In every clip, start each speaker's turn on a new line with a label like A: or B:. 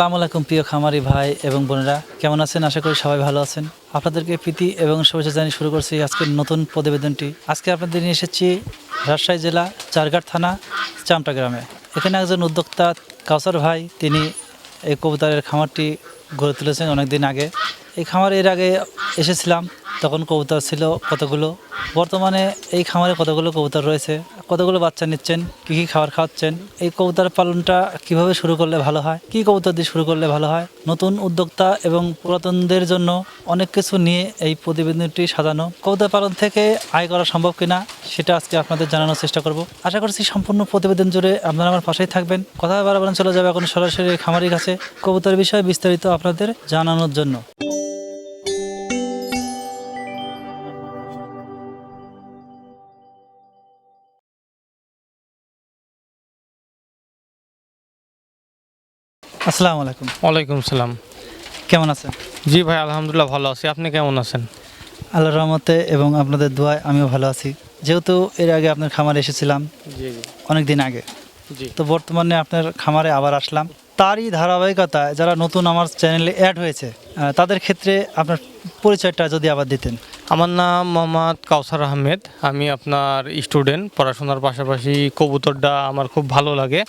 A: আসসালামু আলাইকুম, প্রিয় খামারি ভাই এবং বোনেরা। কেমন আছেন? আশা করি সবাই ভালো আছেন। আপনাদেরকে প্রীতি এবং শুভেচ্ছা জানিয়ে শুরু করছি আজকের নতুন প্রতিবেদনটি। আজকে আপনাদের নিয়ে এসেছি রাজশাহী জেলা চারঘাট থানা, চামটা গ্রামে। এখানে একজন উদ্যোক্তা কাউসার ভাই, তিনি এই কবুতরের খামারটি গড়ে তুলেছেন অনেক দিন আগে। এই খামারে এর আগে এসেছিলাম, তখন কবুতর ছিল কতগুলো? বর্তমানে এই খামারে কতগুলো কবুতর রয়েছে? কতগুলো বাচ্চা নিচ্ছেন? কী কী খাবার খাওয়াচ্ছেন? এই কবুতর পালনটা কীভাবে শুরু করলে ভালো হয়? কী কবুতর দিয়ে শুরু করলে ভালো হয়? নতুন উদ্যোক্তা এবং পুরাতনদের জন্য অনেক কিছু নিয়ে এই প্রতিবেদনটি সাজানো। কবুতর পালন থেকে আয় করা সম্ভব কিনা, সেটা আজকে আপনাদের জানানোর চেষ্টা করব। আশা করছি সম্পূর্ণ প্রতিবেদন জুড়ে আপনারা আমার পাশেই থাকবেন। কথা বারবার চলে যাবে এখন সরাসরি খামারির কাছে। কবুতর বিষয়ে বিস্তারিত আপনাদের জানানোর জন্য। আসসালামু আলাইকুম।
B: ওয়ালাইকুম সালাম।
A: কেমন আছেন?
B: জি ভাই আলহামদুলিল্লাহ ভালো আছি। আপনি কেমন আছেন?
A: আল্লাহর রহমতে এবং আপনাদের দোয়ায় আমিও ভালো আছি। যেহেতু এর আগে আপনার খামারে এসেছিলাম অনেক দিন আগে। তো বর্তমানে আপনার খামারে আবার আসলাম। তারই ধারাবাহিকতায় যারা নতুন আমার চ্যানেলে অ্যাড হয়েছে তাদের ক্ষেত্রে আপনার পরিচয়টা যদি আবার দিতেন।
B: আমার নাম মোহাম্মদ কাউসার আহমেদ। আমি আপনার স্টুডেন্ট পড়াশোনার পাশাপাশি কবুতরটা আমার খুব ভালো লাগে।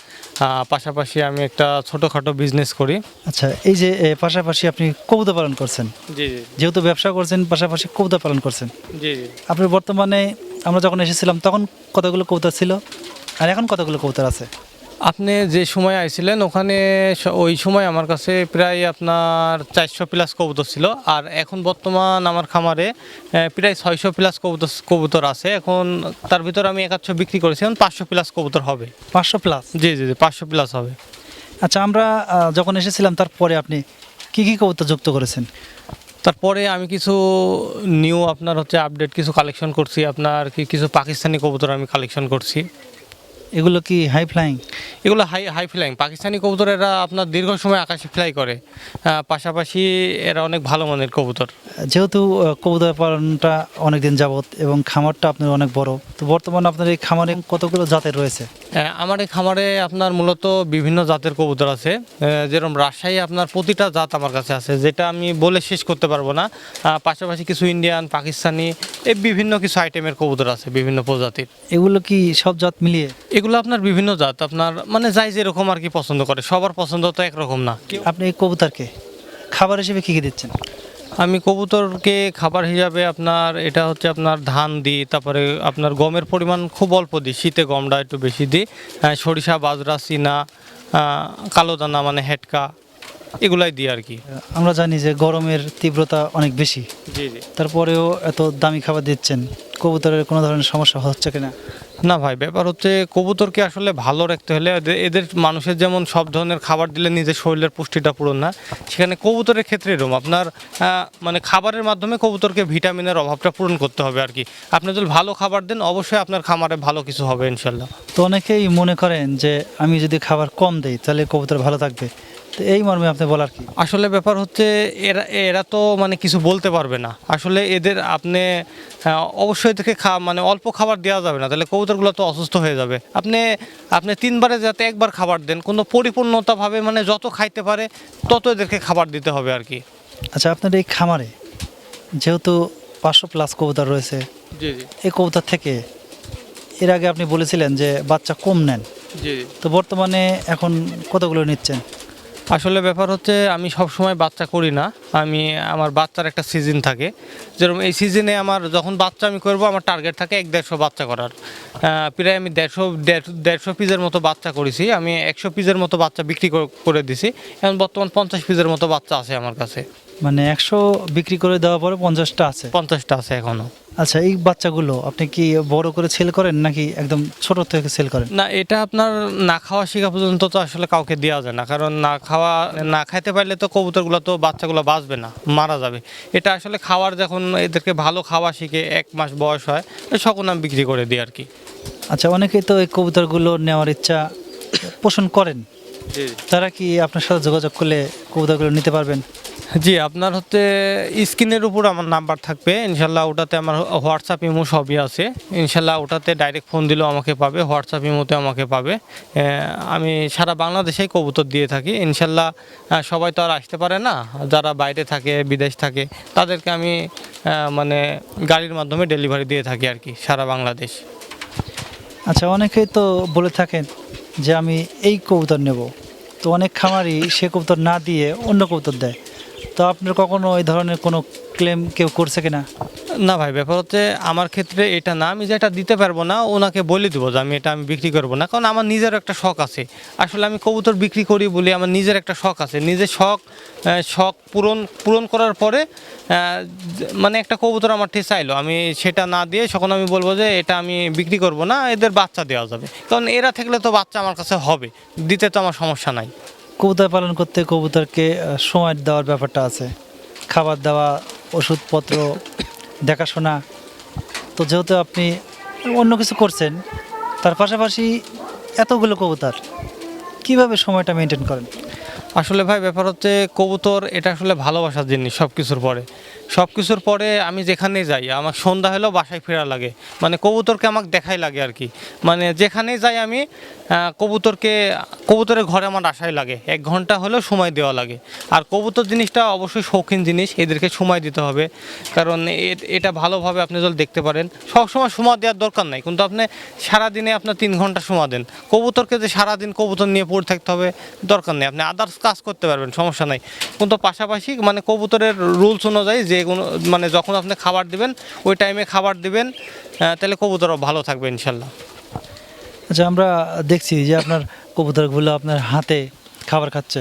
B: পাশাপাশি আমি একটা ছোটোখাটো বিজনেস করি।
A: আচ্ছা এই যে পাশাপাশি আপনি কবুতর পালন করছেন।
B: জি জি।
A: যেহেতু ব্যবসা করছেন পাশাপাশি কবুতর পালন করছেন।
B: জি জি।
A: আপনার বর্তমানে আমরা যখন এসেছিলাম তখন কতগুলো কবুতর ছিল? আর এখন কতগুলো কবুতর আছে?
B: আপনি যে সময় আইছিলেন ওখানে ওই সময় আমার কাছে প্রায় আপনার চারশো প্লাস কবুতর ছিল। আর এখন বর্তমান আমার খামারে প্রায় ছয়শো প্লাস কবুতর কবুতর আছে। এখন তার ভিতর আমি একাচ্ছ বিক্রি করেছি এখন পাঁচশো প্লাস কবুতর হবে।
A: পাঁচশো প্লাস?
B: জি জি জি পাঁচশো প্লাস হবে।
A: আচ্ছা আমরা যখন এসেছিলাম তারপরে আপনি কি কি কবুতর যুক্ত করেছেন?
B: তারপরে আমি কিছু নিউ আপনার হচ্ছে আপডেট কিছু কালেকশন করছি। আপনার কি কিছু পাকিস্তানি কবুতর আমি কালেকশন করছি।
A: এগুলো কি হাই ফ্লাইং
B: এগুলো হাই হাই ফ্লাইং পাকিস্তানি কবুতর এরা আপনার দীর্ঘ সময় আকাশে ফ্লাই করে। পাশাপাশি এরা অনেক ভালো মানের কবুতর।
A: যেহেতু কবুতর পালনটা অনেক দিন যাবত এবং খামারটা আপনার অনেক বড় তো বর্তমানে আপনার এই খামারে কতগুলো জাতের রয়েছে?
B: আমার এই খামারে আপনার মূলত বিভিন্ন জাতের কবুতর আছে। যেরকম রাজশাহী আপনার প্রতিটা জাত আমার কাছে আছে যেটা আমি বলে শেষ করতে পারব না। পাশাপাশি কিছু ইন্ডিয়ান পাকিস্তানি এই বিভিন্ন কিছু আইটেমের কবুতর আছে বিভিন্ন প্রজাতির।
A: এগুলো কি সব জাত মিলিয়ে?
B: এগুলো আপনার বিভিন্ন জাত। আপনার মানে যাই যেরকম আর কি পছন্দ করে সবার পছন্দ তো একরকম না।
A: আপনি এই কবুতরকে খাবার হিসেবে কী কী দিচ্ছেন?
B: আমি কবুতরকে খাবার হিসাবে আপনার এটা হচ্ছে আপনার ধান দিই তারপরে আপনার গমের পরিমাণ খুব অল্প দিই শীতে গমটা একটু বেশি দিই। সরিষা বাজরা চিনা কালো দানা মানে হেটকা এগুলাই দিই আর কি।
A: আমরা জানি যে গরমের তীব্রতা অনেক বেশি।
B: জি জি।
A: তারপরেও এত দামি খাবার দিচ্ছেন কবুতরের কোনো ধরনের সমস্যা হচ্ছে কিনা?
B: না ভাই ব্যাপার হচ্ছে কবুতরকে আসলে ভালো রাখতে হলে এদের- এদের মানুষের যেমন সব ধরনের খাবার দিলে নিজের শরীরের পুষ্টিটা পূরণ না সেখানে কবুতরের ক্ষেত্রে এরকম আপনার মানে খাবারের মাধ্যমে কবুতরকে ভিটামিনের অভাবটা পূরণ করতে হবে আর কি। আপনি যদি ভালো খাবার দেন অবশ্যই আপনার খামারে ভালো কিছু হবে ইনশাল্লাহ
A: তো অনেকেই মনে করেন যে আমি যদি খাবার কম দেই তাহলে কবুতর ভালো থাকবে। তো এই মর্মে আপনি বলার কি?
B: আসলে ব্যাপার হচ্ছে এরা এরা তো মানে কিছু বলতে পারবে না। আসলে এদের আপনি অবশ্যই এদেরকে খা মানে অল্প খাবার দেওয়া যাবে না। তাহলে কবুতরগুলো তো অসুস্থ হয়ে যাবে। আপনি আপনি তিনবারে যাতে একবার খাবার দেন কোনো পরিপূর্ণতাভাবে মানে যত খাইতে পারে তত এদেরকে খাবার দিতে হবে আর কি।
A: আচ্ছা আপনার এই খামারে যেহেতু পাঁচশো প্লাস কবুতর রয়েছে
B: জি জি।
A: এই কবুতর থেকে এর আগে আপনি বলেছিলেন যে বাচ্চা কম নেন।
B: জি।
A: তো বর্তমানে এখন কতগুলো নিচ্ছেন?
B: আসলে ব্যাপার হচ্ছে আমি সব সময় বাচ্চা করি না। আমি আমার বাচ্চার একটা সিজন থাকে। যেরকম এই সিজনে আমার যখন বাচ্চা আমি করব আমার টার্গেট থাকে এক দেড়শো বাচ্চা করার। প্রায় আমি দেড়শো দেড়- দেড়শো পিসের মতো বাচ্চা করেছি। আমি একশো পিসের মতো বাচ্চা বিক্রি করে দিছি। এখন বর্তমান পঞ্চাশ পিসের মতো বাচ্চা আছে আমার কাছে।
A: মানে একশো বিক্রি করে দেওয়ার পরে পঞ্চাশটা আছে?
B: পঞ্চাশটা আছে এখনও
A: আচ্ছা এই বাচ্চাগুলো আপনি কি বড় করে সেল করেন নাকি একদম ছোট থেকে সেল করেন?
B: না এটা আপনার না খাওয়া শেখা পর্যন্ত তো আসলে কাউকে দেওয়া যায় না। কারণ না খাওয়া না খাইতে পারলে তো কবুতরগুলো তো বাচ্চাগুলো বাঁচবে না মারা যাবে। এটা আসলে খাওয়ার যখন এদেরকে ভালো খাওয়া শিখে এক মাস বয়স হয় তখন আমি বিক্রি করে দিই আর কি।
A: আচ্ছা অনেকেই তো এই কবুতরগুলো নেওয়ার ইচ্ছা পোষণ করেন। তারা কি আপনার সাথে যোগাযোগ করলে কবুতরগুলো নিতে পারবেন?
B: জি, আপনার হচ্ছে স্ক্রিনের উপর আমার নাম্বার থাকবে। ইনশাল্লাহ ওটাতে আমার হোয়াটসঅ্যাপ ইমো সবই আছে। ইনশাল্লাহ ওটাতে ডাইরেক্ট ফোন দিলেও আমাকে পাবে, হোয়াটসঅ্যাপ ইমোতে আমাকে পাবে। আমি সারা বাংলাদেশেই কবুতর দিয়ে থাকি। ইনশাল্লাহ সবাই তো আর আসতে পারে না। যারা বাইরে থাকে, বিদেশ থাকে, তাদেরকে আমি মানে গাড়ির মাধ্যমে ডেলিভারি দিয়ে থাকি আর কি, সারা বাংলাদেশ।
A: আচ্ছা অনেকেই তো বলে থাকেন যে আমি এই কবুতর নেব। তো অনেক খামারই সে কবুতর না দিয়ে অন্য কবুতর দেয়। তো আপনার কখনো এই ধরনের কোনো ক্লেম কেউ করছে কিনা?
B: না ভাই, ব্যাপার হচ্ছে আমার ক্ষেত্রে এটা না, আমি যেটা দিতে পারব না, ওনাকে বলে দেবো যে আমি এটা আমি বিক্রি করব না, কারণ আমার নিজের একটা শখ আছে। আসলে আমি কবুতর বিক্রি করি বলে আমার নিজের একটা শখ আছে। নিজের শখ শখ পূরণ পূরণ করার পরে মানে একটা কবুতর আমার ঠিক চাইলো, আমি সেটা না দিয়ে তখন আমি বলব যে এটা আমি বিক্রি করব না, এদের বাচ্চা দেওয়া যাবে। কারণ এরা থাকলে তো বাচ্চা আমার কাছে হবে, দিতে তো আমার সমস্যা নাই।
A: কবুতর পালন করতে কবুতরকে সময় দেওয়ার ব্যাপারটা আছে। খাবার দেওয়া, ওষুধপত্র, দেখাশোনা। তো যেহেতু আপনি অন্য কিছু করছেন, তার পাশাপাশি এতগুলো কবুতর, কীভাবে সময়টা মেনটেন করেন?
B: আসলে ভাই, ব্যাপার হচ্ছে কবুতর, এটা আসলে ভালোবাসার জিনিস সব কিছুর পরে। সব কিছুর পরে আমি যেখানে যাই, আমার সন্ধ্যা হলেও বাসায় ফেরা লাগে। মানে কবুতরকে আমাকে দেখাই লাগে আর কি। মানে যেখানেই যাই আমি কবুতরকে, কবুতরের ঘরে আমার আশাই লাগে। এক ঘণ্টা হলেও সময় দেওয়া লাগে। আর কবুতর জিনিসটা অবশ্যই শৌখিন জিনিস, এদেরকে সময় দিতে হবে। কারণ এটা ভালোভাবে আপনি যদি দেখতে পারেন, সবসময় সময় দেওয়ার দরকার নাই। কিন্তু আপনি সারাদিনে আপনার তিন ঘণ্টা সময় দেন। কবুতরকে যে সারাদিন কবুতর নিয়ে পড়ে থাকতে হবে, দরকার নেই। আপনি আদার্স কাজ করতে পারবেন, সমস্যা নাই। কিন্তু পাশাপাশি মানে কবুতরের রুলস অনুযায়ী যে কোনো মানে যখন আপনি খাবার দিবেন ওই টাইমে খাবার দিবেন তাহলে কবুতরও ভালো থাকবে ইনশাল্লাহ।
A: আচ্ছা আমরা দেখছি যে আপনার কবুতরগুলো আপনার হাতে খাবার খাচ্ছে।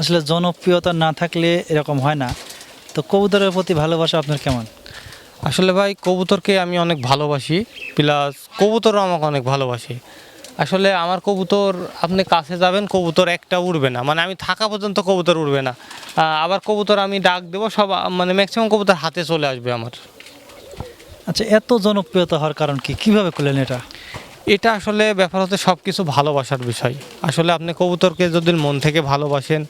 A: আসলে জনপ্রিয়তা না থাকলে এরকম হয় না। তো কবুতরের প্রতি ভালোবাসা আপনার কেমন?
B: আসলে ভাই কবুতরকে আমি অনেক ভালোবাসি প্লাস কবুতরও আমাকে অনেক ভালোবাসে। আসলে আমার কবুতর আপনি কাছে যাবেন কবুতর একটা উড়বে না। মানে আমি থাকা পর্যন্ত কবুতর উড়বে না। আবার কবুতর আমি ডাক দেবো সব মানে ম্যাক্সিমাম কবুতর হাতে চলে আসবে আমার।
A: আচ্ছা এত জনপ্রিয়তা হওয়ার কারণ কি? কীভাবে করলেন এটা?
B: এটা আসলে ব্যাপার হচ্ছে সব কিছু ভালোবাসার বিষয়। আসলে আপনি কবুতরকে যদি মন থেকে ভালোবাসেন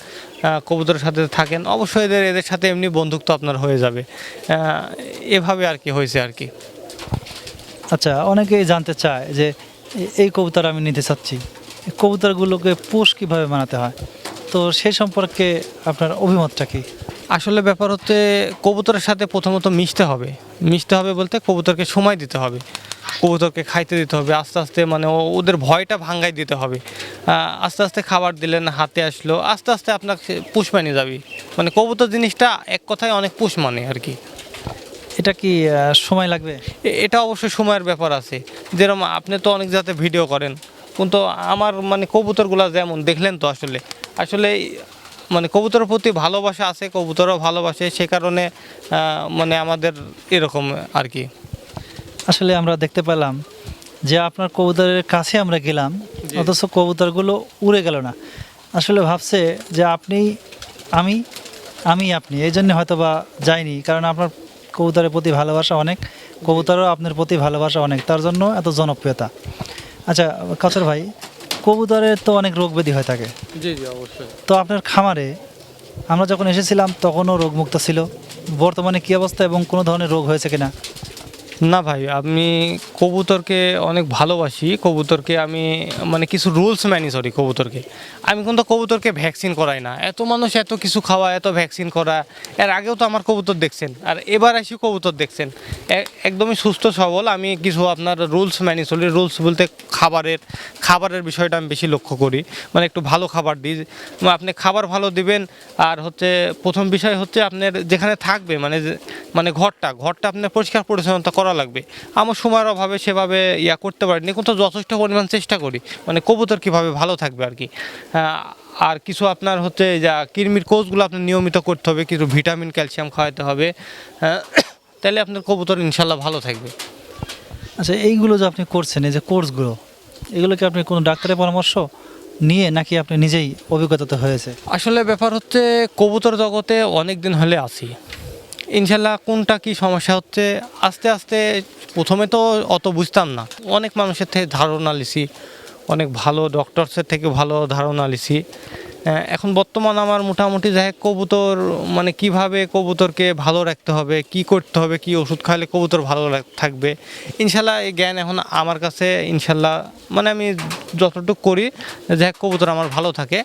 B: কবুতরের সাথে থাকেন অবশ্যই এদের এদের সাথে এমনি বন্ধুত্ব আপনার হয়ে যাবে। এভাবে আর কি হয়েছে আর কি।
A: আচ্ছা অনেকেই জানতে চায় যে এই কবুতর আমি নিতে চাচ্ছি। কবুতরগুলোকে পোষ কীভাবে বানাতে হয়? তো সেই সম্পর্কে আপনার অভিমতটা কি?
B: আসলে ব্যাপার হচ্ছে কবুতরের সাথে প্রথমত মিশতে হবে। মিশতে হবে বলতে কবুতরকে সময় দিতে হবে। কবুতরকে খাইতে দিতে হবে। আস্তে আস্তে মানে ও- ওদের ভয়টা ভাঙ্গাই দিতে হবে। আস্তে আস্তে খাবার দিলেন হাতে আসলো। আস্তে আস্তে আপনার পুষ মানে যাবে। মানে কবুতর জিনিসটা এক কথায় অনেক পুষ মানে আর কি।
A: এটা কি সময় লাগবে?
B: এটা অবশ্যই সময়ের ব্যাপার আছে। যেরকম আপনি তো অনেক জাতে ভিডিও করেন কিন্তু আমার মানে কবুতরগুলো যেমন দেখলেন তো আসলে। আসলে মানে কবুতরের প্রতি ভালোবাসা আছে কবুতরও ভালোবাসে সে কারণে মানে আমাদের এরকম আর কি
A: আসলে আমরা দেখতে পেলাম যে আপনার কবুতরের কাছে আমরা গেলাম অথচ কবুতরগুলো উড়ে গেল না। আসলে ভাবছে যে আপনি আমি আমি আপনি এই জন্য হয়তো বা যাইনি কারণ আপনার কবুতরের প্রতি ভালোবাসা অনেক কবুতরও আপনার প্রতি ভালোবাসা অনেক তার জন্য এত জনপ্রিয়তা। আচ্ছা কাছর ভাই কবুতরের তো অনেক রোগ ব্যাধি হয়ে থাকে।
B: জি জি অবশ্যই।
A: তো আপনার খামারে আমরা যখন এসেছিলাম তখনও রোগমুক্ত ছিল। বর্তমানে কী অবস্থা এবং কোনো ধরনের রোগ হয়েছে কিনা?
B: না ভাই, আমি কবুতরকে অনেক ভালোবাসি। কবুতরকে আমি মানে কিছু রুলস মানি সরি কবুতরকে। আমি কিন্তু কবুতরকে ভ্যাকসিন করাই না। এত মানুষ এত কিছু খাওয়া এত ভ্যাকসিন করা এর আগেও তো আমার কবুতর দেখছেন। আর এবার এসে কবুতর দেখছেন। একদমই সুস্থ, সবল। আমি কিছু আপনার রুলস মানি চলি রুলস বলতে খাবারের খাবারের বিষয়টা আমি বেশি লক্ষ্য করি। মানে একটু ভালো খাবার দিই। আপনি খাবার ভালো দিবেন। আর হচ্ছে, প্রথম বিষয় হচ্ছে আপনার যেখানে থাকবে মানে মানে ঘরটা ঘরটা আপনার পরিষ্কার পরিচ্ছন্নতা করা লাগবে। আমার সময়ের অভাবে সেভাবে ইয়া করতে পারিনি। কিন্তু যথেষ্ট পরিমাণ চেষ্টা করি। মানে কবুতর কীভাবে ভালো থাকবে আর কি। আর কিছু আপনার হচ্ছে যা কৃমির কোষগুলো আপনার নিয়মিত করতে হবে কিছু ভিটামিন ক্যালসিয়াম খাওয়াতে হবে। আহ, তাহলে আপনার কবুতর ইনশাল্লাহ ভালো থাকবে।
A: আচ্ছা এইগুলো যে আপনি করছেন এই যে কোর্সগুলো এগুলো কি আপনি কোনো ডাক্তারের পরামর্শ নিয়ে নাকি আপনি নিজেই অভিজ্ঞতাতে হয়েছে?
B: আসলে ব্যাপার হচ্ছে কবুতর জগতে অনেক দিন হলে আছি ইনশাল্লাহ কোনটা কি সমস্যা হচ্ছে, আস্তে আস্তে প্রথমে তো অত বুঝতাম না। অনেক মানুষের থেকে ধারণা লিছি, অনেক ভালো ডক্টরসের থেকে ভালো ধারণা লিছি। এখন বর্তমান আমার মোটামুটি যাই কবুতর মানে কীভাবে কবুতরকে ভালো রাখতে হবে, কি করতে হবে, কি ওষুধ খাওয়ালে কবুতর ভালো থাকবে, ইনশাল্লাহ এই জ্ঞান এখন আমার কাছে ইনশাল্লাহ মানে আমি যতটুকু করি, যাই কবুতর আমার ভালো থাকে।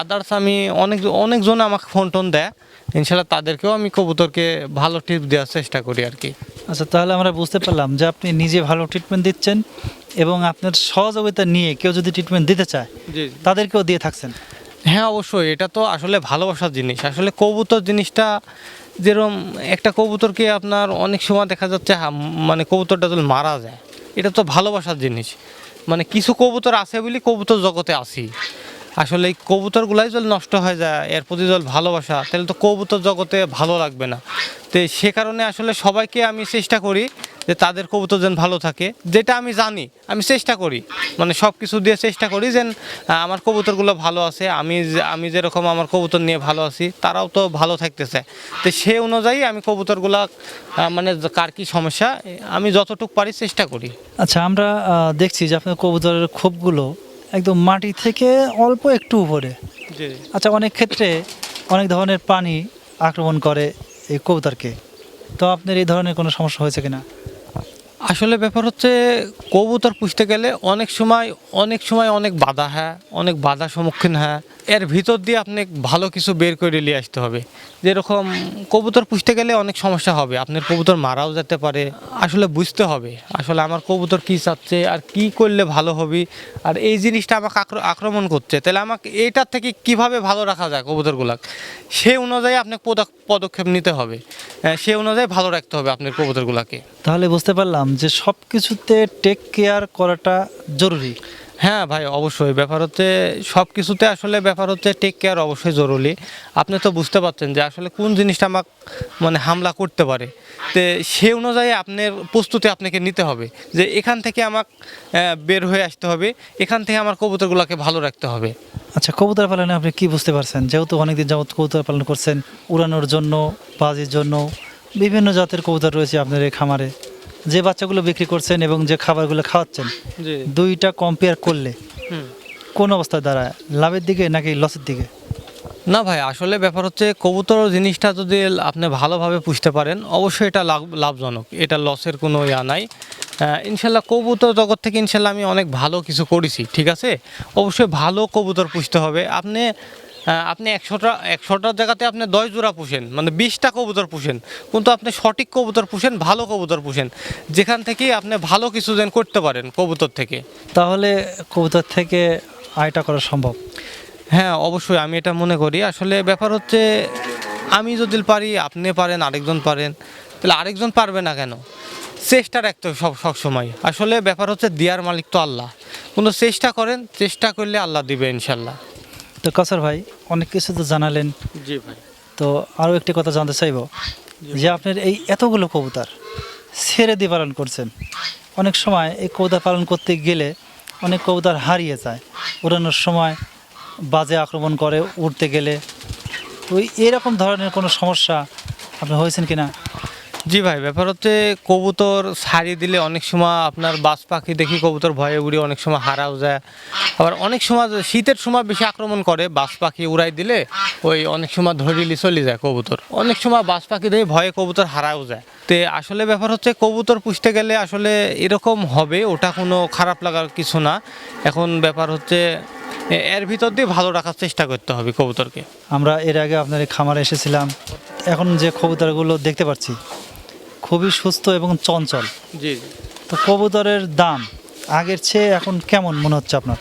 B: আদার্স আমি অনেক, অনেকজন আমাকে ফোন টোন দেয়। ইনশাল্লাহ তাদেরকেও আমি কবুতরকে ভালো টিপস দেওয়ার চেষ্টা করি আর কি।
A: আচ্ছা তাহলে আমরা বুঝতে পারলাম যে আপনি নিজে ভালো ট্রিটমেন্ট দিচ্ছেন এবং আপনার সহযোগিতা নিয়ে কেউ যদি ট্রিটমেন্ট দিতে চায়
B: জি
A: তাদেরকেও দিয়ে থাকছেন।
B: হ্যাঁ অবশ্যই। এটা তো আসলে ভালোবাসার জিনিস। আসলে কবুতর জিনিসটা যেরকম একটা কবুতরকে আপনার অনেক সময় দেখা যাচ্ছে মানে কবুতরটা যদি মারা যায় এটা তো ভালোবাসার জিনিস। মানে কিছু কবুতর আছে বলে কবুতর জগতে আসি আসলে এই কবুতরগুলাই যদি নষ্ট হয়ে যায়, এর প্রতি যদি ভালোবাসা, তাহলে তো কবুতর জগতে ভালো লাগবে না। তো সে কারণে আসলে সবাইকে আমি চেষ্টা করি যে তাদের কবুতর যেন ভালো থাকে। যেটা আমি জানি, আমি চেষ্টা করি। মানে সব কিছু দিয়ে চেষ্টা করি যেন আমার কবুতরগুলো ভালো আছে। আমি আমি যেরকম আমার কবুতর নিয়ে ভালো আছি, তারাও তো ভালো থাকতেছে। তো সে অনুযায়ী আমি কবুতরগুলা মানে কার কি সমস্যা আমি যতটুকু পারি চেষ্টা করি।
A: আচ্ছা আমরা দেখছি যে আপনার কবুতরের খোপগুলো একদম মাটি থেকে অল্প একটু উপরে। আচ্ছা অনেক ক্ষেত্রে অনেক ধরনের প্রাণী আক্রমণ করে এই কবুতরকে। তো আপনার এই ধরনের কোনো সমস্যা হয়েছে কিনা?
B: আসলে ব্যাপার হচ্ছে কবুতর পুষতে গেলে অনেক সময় অনেক সময় অনেক বাধা হ্যাঁ অনেক বাধা সম্মুখীন হ্যাঁ। এর ভিতর দিয়ে আপনি ভালো কিছু বের করে নিয়ে আসতে হবে। যেরকম কবুতর পুষতে গেলে অনেক সমস্যা হবে আপনার কবুতর মারাও যেতে পারে। আসলে বুঝতে হবে আসলে আমার কবুতর কী চাচ্ছে আর কি করলে ভালো হবে। আর এই জিনিসটা আমাকে আক্র- আক্রমণ করছে। তাহলে আমাকে এইটার থেকে কীভাবে ভালো রাখা যায় কবুতরগুলাক সে অনুযায়ী আপনাকে পদক- পদক্ষেপ নিতে হবে। আহ, সে অনুযায়ী ভালো রাখতে হবে আপনার কবুতরগুলাকে।
A: তাহলে বুঝতে পারলাম যে সব কিছুতে টেক কেয়ার করাটা জরুরি?
B: হ্যাঁ ভাই অবশ্যই। ব্যাপার হচ্ছে সব কিছুতে আসলে ব্যাপার হচ্ছে টেক কেয়ার অবশ্যই জরুরি। আপনি তো বুঝতে পারছেন যে আসলে কোন জিনিসটা আমাকে মানে হামলা করতে পারে। তো সে অনুযায়ী আপনার প্রস্তুতি আপনাকে নিতে হবে যে এখান থেকে আমাকে বের হয়ে আসতে হবে। এখান থেকে আমার কবুতরগুলোকে ভালো রাখতে হবে।
A: আচ্ছা কবুতর পালনে আপনি কি বুঝতে পারছেন? যেহেতু অনেকদিন যাবত কবুতর পালন করছেন উড়ানোর জন্য বাজির জন্য বিভিন্ন জাতের কবুতর রয়েছে আপনার এই খামারে। যে বাচ্চাগুলো বিক্রি করছেন এবং যে খাবারগুলো খাওয়াচ্ছেন দুইটা কম্পেয়ার করলে কোন অবস্থায় দাঁড়ায়? লাভের দিকে নাকি লসের দিকে?
B: না ভাই আসলে ব্যাপার হচ্ছে কবুতর জিনিসটা যদি আপনি ভালোভাবে পুষতে পারেন অবশ্যই এটা লাভ লাভজনক। এটা লসের কোনো ইয়া নাই। ইনশাল্লাহ কবুতর জগৎ থেকে ইনশাল্লাহ আমি অনেক ভালো কিছু করেছি ঠিক আছে? অবশ্যই ভালো কবুতর পুষতে হবে। আপনি আপনি একশোটা একশোটার জায়গাতে আপনি দশ জোড়া পুষেন মানে বিশটা কবুতর পুষেন। কিন্তু আপনি সঠিক কবুতর পুষেন ভালো কবুতর পুষেন। যেখান থেকে আপনি ভালো কিছু যেন করতে পারেন কবুতর থেকে।
A: তাহলে কবুতর থেকে আয়টা করা সম্ভব?
B: হ্যাঁ অবশ্যই আমি এটা মনে করি। আসলে ব্যাপার হচ্ছে আমি যদি পারি আপনি পারেন আরেকজন পারেন তাহলে আরেকজন পারবে না কেন? চেষ্টা রাখতে হবে সব সবসময় আসলে ব্যাপার হচ্ছে দেওয়ার মালিক তো আল্লাহ। কিন্তু চেষ্টা করেন চেষ্টা করলে আল্লাহ দিবে ইনশাল্লাহ।
A: তো কাসার ভাই অনেক কিছু তো জানালেন।
B: জি ভাই।
A: তো আরও একটি কথা জানতে চাইব যে আপনার এই এতগুলো কবুতর ছেড়ে দিয়ে পালন করছেন। অনেক সময় এই কবুতর পালন করতে গেলে অনেক কবুতর হারিয়ে যায়। উড়ানোর সময় বাজে আক্রমণ করে উঠতে গেলে। এই- এরকম ধরনের কোনো সমস্যা আপনি হয়েছেন কিনা?
B: জি ভাই, ব্যাপার হচ্ছে কবুতর ছাড়িয়ে দিলে অনেক সময় আপনার বাস পাখি দেখি কবুতর ভয়ে উড়ে অনেক সময় হারাও যায়। আবার অনেক সময় শীতের সময় বেশি আক্রমণ করে, বাস পাখি উড়াই দিলে ওই অনেক সময় ধরিলি চলে যায় কবুতর। অনেক সময় বাস পাখি দেখে ভয়ে কবুতর হারাও যায়। তে আসলে ব্যাপার হচ্ছে কবুতর পুষতে গেলে আসলে এরকম হবে, ওটা কোনো খারাপ লাগার কিছু না। এখন ব্যাপার হচ্ছে এর ভিতর দিয়ে ভালো রাখার চেষ্টা করতে হবে কবুতরকে।
A: আমরা এর আগে আপনার খামারে এসেছিলাম। এখন যে কবুতরগুলো দেখতে পাচ্ছি খুবই সুস্থ এবং চঞ্চল।
B: জি।
A: তো কবুতরের দাম আগের চেয়ে এখন কেমন মনে হচ্ছে আপনার?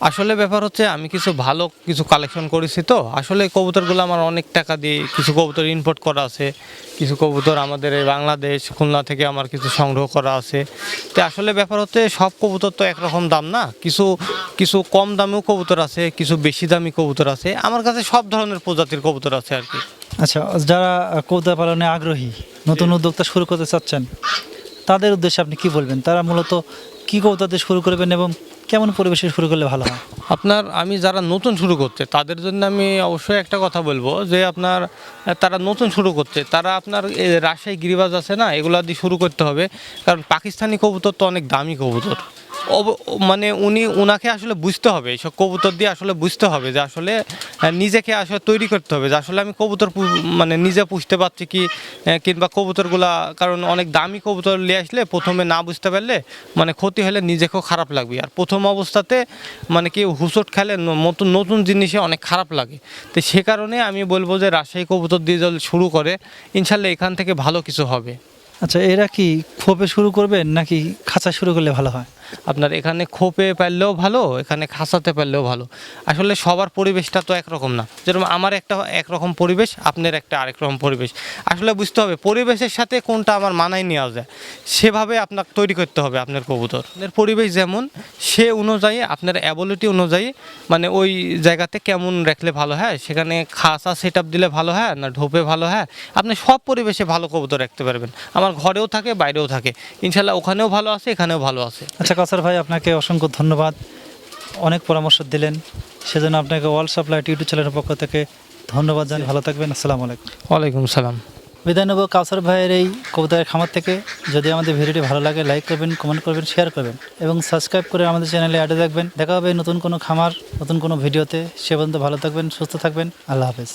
B: আসলে ব্যাপার হচ্ছে আমি কিছু ভালো কিছু কালেকশন করেছি তো। আসলে কবুতরগুলো আমার অনেক টাকা দিয়ে কিছু কবুতর ইম্পোর্ট করা আছে কিছু কবুতর আমাদের এই বাংলাদেশ খুলনা থেকে আমার কিছু সংগ্রহ করা আছে। তো আসলে ব্যাপার হচ্ছে সব কবুতর তো একরকম দাম না। কিছু কিছু কম দামেও কবুতর আছে কিছু বেশি দামি কবুতর আছে। আমার কাছে সব ধরনের প্রজাতির কবুতর আছে আর কি।
A: আচ্ছা যারা কবুতর পালনে আগ্রহী নতুন উদ্যোক্তা শুরু করতে চাচ্ছেন তাদের উদ্দেশ্যে আপনি কি বলবেন? তারা মূলত কি কবুতর শুরু করবেন এবং কেমন পরিবেশে শুরু করলে ভালো হয়?
B: আপনার, আমি যারা নতুন শুরু করছে, তাদের জন্য আমি অবশ্যই একটা কথা বলব যে আপনার, তারা নতুন শুরু করতে তারা আপনার রাজশাহী গিরিবাজ আছে না, এগুলা দিয়ে শুরু করতে হবে। কারণ পাকিস্তানি কবুতর তো অনেক দামি কবুতর। মানে উনি উনাকে আসলে বুঝতে হবে এইসব কবুতর দিয়ে আসলে বুঝতে হবে যে আসলে নিজেকে আসলে তৈরি করতে হবে, যে আসলে আমি কবুতর মানে নিজে পুষতে পারছি কি কিংবা কবুতরগুলা, কারণ অনেক দামি কবুতর নিয়ে আসলে প্রথমে না বুঝতে পারলে মানে ক্ষতি হলে নিজেকেও খারাপ লাগবে। আর প্রথম অবস্থাতে মানে কি হুসট খেলে নতুন নতুন জিনিসে অনেক খারাপ লাগে। তো সে কারণে আমি বলব যে রাজশাহী কবুতর দিয়ে যদি শুরু করে, ইনশাল্লাহ এখান থেকে ভালো কিছু হবে।
A: আচ্ছা এরা কি খোপে শুরু করবেন নাকি খাঁচা শুরু করলে ভালো হয়?
B: আপনার এখানে খোপে পারলেও ভালো, এখানে খাসাতে পারলেও ভালো। আসলে সবার পরিবেশটা তো একরকম না। যেরকম আমার একটা একরকম পরিবেশ, আপনার একটা আরেক রকম পরিবেশ। আসলে বুঝতে হবে, পরিবেশের সাথে কোনটা আমার মানায় নেওয়া যায়, সেভাবে আপনাকে তৈরি করতে হবে আপনার কবুতর। আপনার পরিবেশ যেমন, সে অনুযায়ী, আপনার অ্যাবিলিটি অনুযায়ী মানে ওই জায়গাতে কেমন রাখলে ভালো হয়, সেখানে খাসা সেট দিলে ভালো হয়, না ঢোপে ভালো হয়, আপনি সব পরিবেশে ভালো কবুতর রাখতে পারবেন। আমার ঘরেও থাকে, বাইরেও থাকে। ইনশাল্লাহ ওখানেও ভালো আছে, এখানেও ভালো আছে।
A: আচ্ছা কাসার ভাই আপনাকে অসংখ্য ধন্যবাদ। অনেক পরামর্শ দিলেন। সেজন্য আপনাকে ওয়ার্ল্ড সাপ্লাই ইউটিউব চ্যানেলের পক্ষ থেকে ধন্যবাদ জানি ভালো থাকবেন। আসসালামু আলাইকুম।
B: ওয়ালাইকুম সালাম।
A: বিদায় নেব কাউসার ভাইয়ের এই কবিতার খামার থেকে। যদি আমাদের ভিডিওটি ভালো লাগে লাইক করবেন কমেন্ট করবেন শেয়ার করবেন এবং সাবস্ক্রাইব করে আমাদের চ্যানেলে অ্যাডে থাকবেন দেখা হবে নতুন কোনো খামার নতুন কোনো ভিডিওতে। সে পর্যন্ত ভালো থাকবেন সুস্থ থাকবেন। আল্লাহ হাফেজ।